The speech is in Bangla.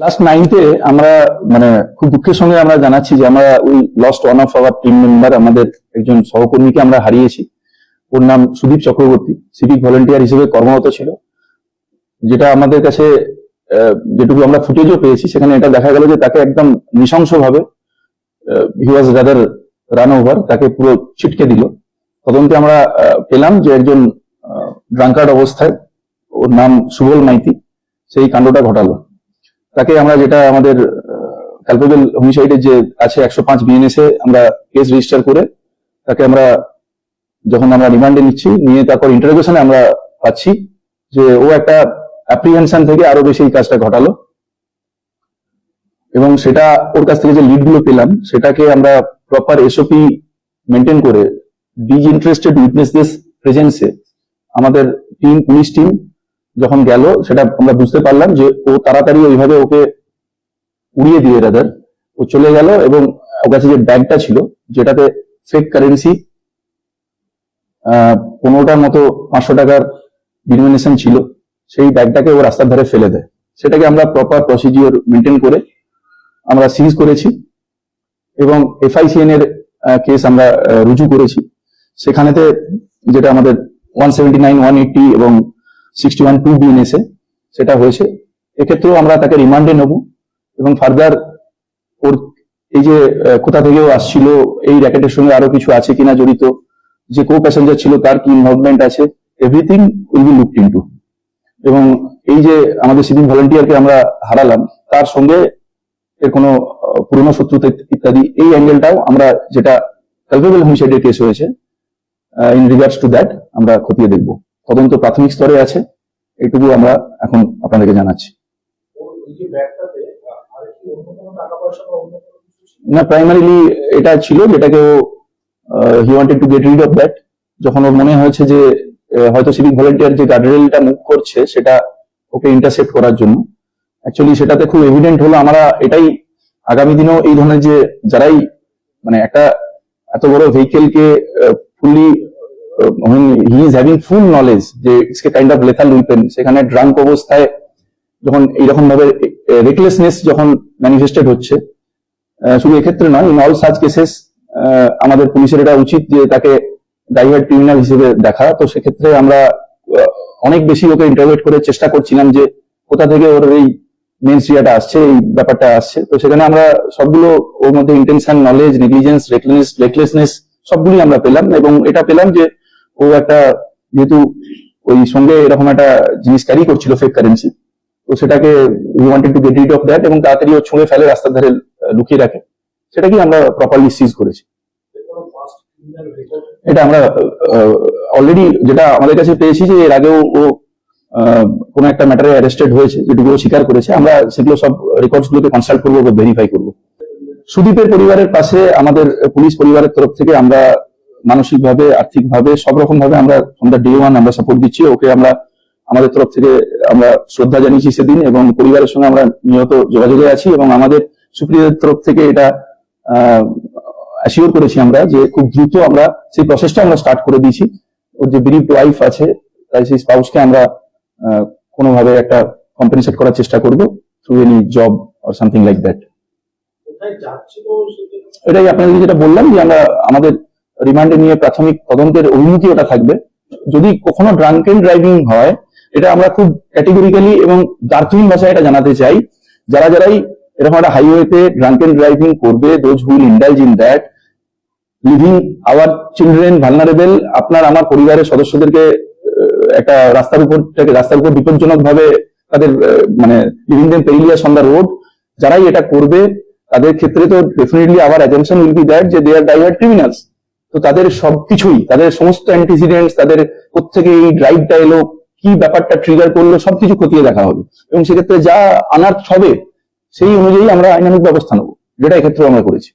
লাস্ট নাইনতে আমরা মানে খুব দুঃখের সঙ্গে আমরা জানাচ্ছি যে আমরা ওই lost one of our team member আমাদের একজন সহকর্মীকে আমরা হারিয়েছি। ওর নাম সুদীপ চক্রবর্তী সিভিক ভলেন্টিয়ার হিসেবে কর্মরত ছিল। যেটা আমাদের কাছে যেটুকু আমরা ফুটেজও পেয়েছি, সেখানে এটা দেখা গেল যে তাকে একদম নৃশংসভাবে he was rather run over তাকে পুরো ছিটকে দিল। তদন্তে আমরা পেলাম যে একজন ড্রাঙ্কার্ড অবস্থায়, ওর নাম সুবল মাইতি, সেই কাণ্ডটা ঘটালো। তাকে আমরা যেটা আমাদের ক্যালপেবল হোমিসাইডের যে আছে একশো পাঁচ বিএনএসে আমরা কেস রেজিস্টার করে তাকে আমরা যখন আমরা রিমান্ডে নিচ্ছি, নিয়ে তারপর ইন্টারোগেশনে আমরা পাচ্ছি যে ও একটা অ্যাপ্রিহেনশন থেকে আরও বেশি এই কাজটা ঘটালো। এবং সেটা ওর কাছ থেকে যে লিডগুলো পেলাম, সেটাকে আমরা প্রপার এসওপি মেনটেন করে ডিসইন্টারেস্টেড উইটনেসদের প্রেজেন্সে আমাদের টিম পুলিশ টিম যখন গেল, সেটা আমরা বুঝতে পারলাম যে ও তাড়াতাড়ি ওইভাবে ওকে উড়িয়ে দিয়ে রাদার ও চলে গেল এবং ওর কাছে যে ব্যাগটা ছিল, যেটাতে ফেক কারেন্সি পনেরোটার মতো পাঁচশো টাকার ডিনোমিনেশন ছিল, সেই ব্যাগটাকে ও রাস্তার ধারে ফেলে দেয়। সেটাকে আমরা প্রপার প্রসিডিওর মেনটেন করে আমরা সিজ করেছি এবং এফআইসিএন এর কেস আমরা রুজু করেছি। সেখানেতে যেটা আমাদের one seventy nine one eighty এবং সিক্সটি ওয়ান টু বিএনএসএ সেটা হয়েছে। এক্ষেত্রেও আমরা তাকে রিমান্ডে নেব এবং ফার্দার ওর এই যে কোথা থেকেও আসছিল, এই র্যাকেটের সঙ্গে আরও কিছু আছে কিনা জড়িত, যে কো প্যাসেঞ্জার ছিল, তার কি ইনভলভমেন্ট আছে everything will be looked into এবং এই যে আমাদের সিভিক ভলেন্টিয়ারকে আমরা হারালাম, তার সঙ্গে এর কোনো পুরনো শত্রুতা ইত্যাদি, এই অ্যাঙ্গেলটাও আমরা যেটা কালপেবল হোমিসাইডের কেস হয়েছে ইন রিগার্ডস টু দ্যাট আমরা খতিয়ে দেখব। তদন্ত প্রাথমিক স্তরে আছে এইটুকু আমরা এখন আপনাদেরকে জানাচ্ছি? না প্রাইমারিলি এটা ছিল যেটাকে ও he wanted to get rid of that যখন ওর মনে হয়েছে যে হয়তো সিভিক ভলেন্টিয়ার যে গার্ডরেলটা মুভ করছে, সেটা ওকে ইন্টারসেপ্ট করার জন্য অ্যাকচুয়ালি সেটাতে খুব এভিডেন্ট হলো, আমরা এটাই আগামী দিনেও এই ধরনের যে, যারাই মানে একটা এত বড় ভেহিকেলকে fully he is having full knowledge যে it's kind of lethal weapon সেখানে ড্রাঙ্ক অবস্থায় যখন এইরকম ভাবে রেকলেসনেস যখন ম্যানিফেস্টেড হচ্ছে শুধু এক্ষেত্রে নয় ইন অল সার্চ কেসেস আমাদের পুলিশের এটা উচিত যে তাকে ড্রাইভার ক্রিমিনাল হিসেবে দেখা। তো সেক্ষেত্রে আমরা অনেক বেশি ওকে ইন্টারভেট করে চেষ্টা করছিলাম যে কোথা থেকে ওর এই মেন সিয়াটা আসছে, এই ব্যাপারটা আসছে। তো সেখানে আমরা সবগুলো ওর মধ্যে intention knowledge negligence reckless recklessness সবগুলি আমরা পেলাম এবং এটা পেলাম যে ও একটা যেহেতু ওই সঙ্গে এরকম একটা জিনিস ক্যারি করছিল ফেক কারেন্সি তো সেটাকে we wanted to get rid of that এবং তাড়াতাড়ি ও ছুঁড়ে ফেলে রাস্তার ধারে লুকিয়ে রাখে সেটাকে আমরা প্রপারলি সিজ করেছি? এটা আমরা অলরেডি যেটা আমাদের কাছে পেয়েছি যে এর আগেও ও কোনো একটা ম্যাটারে অ্যারেস্টেড হয়েছে, যেটুকু ও স্বীকার করেছে, আমরা সেগুলো সব রেকর্ডস গুলোকে কনসাল্ট করব ভেরিফাই করব সুদীপের পরিবারের পাশে আমাদের পুলিশ পরিবারের তরফ থেকে আমরা মানসিকভাবে আর্থিকভাবে সব রকম ভাবে আমরা আমরা ডে ওয়ান আমরা সাপোর্ট দিচ্ছি। ওকে আমরা আমাদের তরফ থেকে আমরা শ্রদ্ধা জানিয়েছি সেদিন এবং পরিবারের সঙ্গে আমরা নিয়ত যোগাযোগে আছি এবং আমাদের সুপ্রিয়দের তরফ থেকে এটা অ্যাসিওর করেছি আমরা যে খুব দ্রুত আমরা সেই প্রসেসটা আমরা স্টার্ট করে দিয়েছি। ওর যে বিরিপ ওয়াইফ আছে তাই সেই স্পাউসকে আমরা কোনোভাবে একটা কম্পেনসেট করার চেষ্টা করব through any job or something like that এটাই আপনাদের যেটা বললাম যে আমরা আমাদের রিমান্ডে নিয়ে প্রাথমিক তদন্তের অভিমুখী ওটা থাকবে। যদি কখনো ড্রাঙ্কেন ড্রাইভিং হয়, এটা আমরা খুব ক্যাটেগরিক্যালি এবং দার্থহীন ভাষায় এটা জানাতে চাই। যারা যারাই এরকম একটা হাইওয়েতে ড্রাঙ্কেন ড্রাইভিং করবে those who'll indulge in that leaving our children vulnerable আপনার আমার পরিবারের সদস্যদেরকে একটা রাস্তার উপর রাস্তার উপর বিপজ্জনক ভাবে তাদের মানে leaving them perilous on the road যারাই এটা করবে, তাদের ক্ষেত্রে তো definitely our assumption will be that যে দে আর ডাইভার্ট ক্রিমিনালস তো তাদের সবকিছুই, তাদের সমস্ত অ্যান্টিসিডেন্টস তাদের কোথেকে এই ড্রাইভটা এলো, কি ব্যাপারটা ট্রিগার করল, সবকিছু খতিয়ে দেখা হবে এবং সেক্ষেত্রে যা আনার হবে, সেই অনুযায়ী আমরা আইনানুক ব্যবস্থা নেব, যেটা এক্ষেত্রে আমরা করেছি।